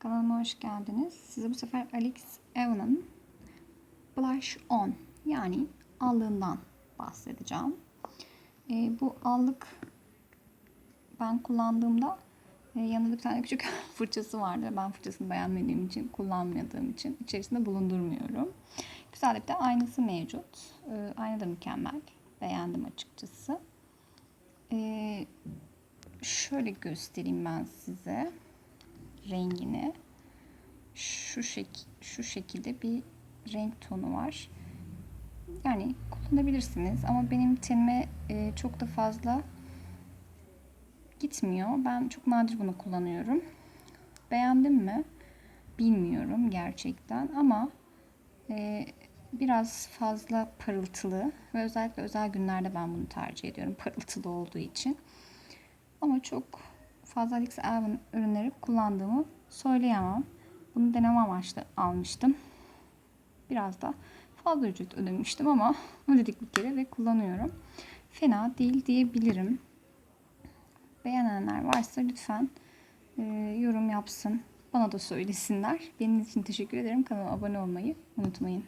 Kanalıma hoş geldiniz. Size bu sefer Alex Evan'ın Blush On yani allığından bahsedeceğim. Ee, bu allık ben kullandığımda e, yanında bir tane küçük fırçası vardı. Ben fırçasını beğenmediğim için, kullanmadığım için içerisinde bulundurmuyorum. Güzel bir de aynası mevcut. Ee, ayna da mükemmel. Beğendim açıkçası. Ee, şöyle göstereyim ben size rengini. Şu şek şu şekilde bir renk tonu var. Yani kullanabilirsiniz ama benim tenime e, çok da fazla gitmiyor. Ben çok nadir bunu kullanıyorum. Beğendim mi? Bilmiyorum gerçekten ama e, biraz fazla parıltılı ve özellikle özel günlerde ben bunu tercih ediyorum parıltılı olduğu için. Ama çok fazla Alex Alvin ürünleri kullandığımı söyleyemem. Bunu deneme amaçlı almıştım. Biraz da fazla ücret ödemiştim ama ödedik bir kere ve kullanıyorum. Fena değil diyebilirim. Beğenenler varsa lütfen e, yorum yapsın. Bana da söylesinler. Benim için teşekkür ederim. Kanalıma abone olmayı unutmayın.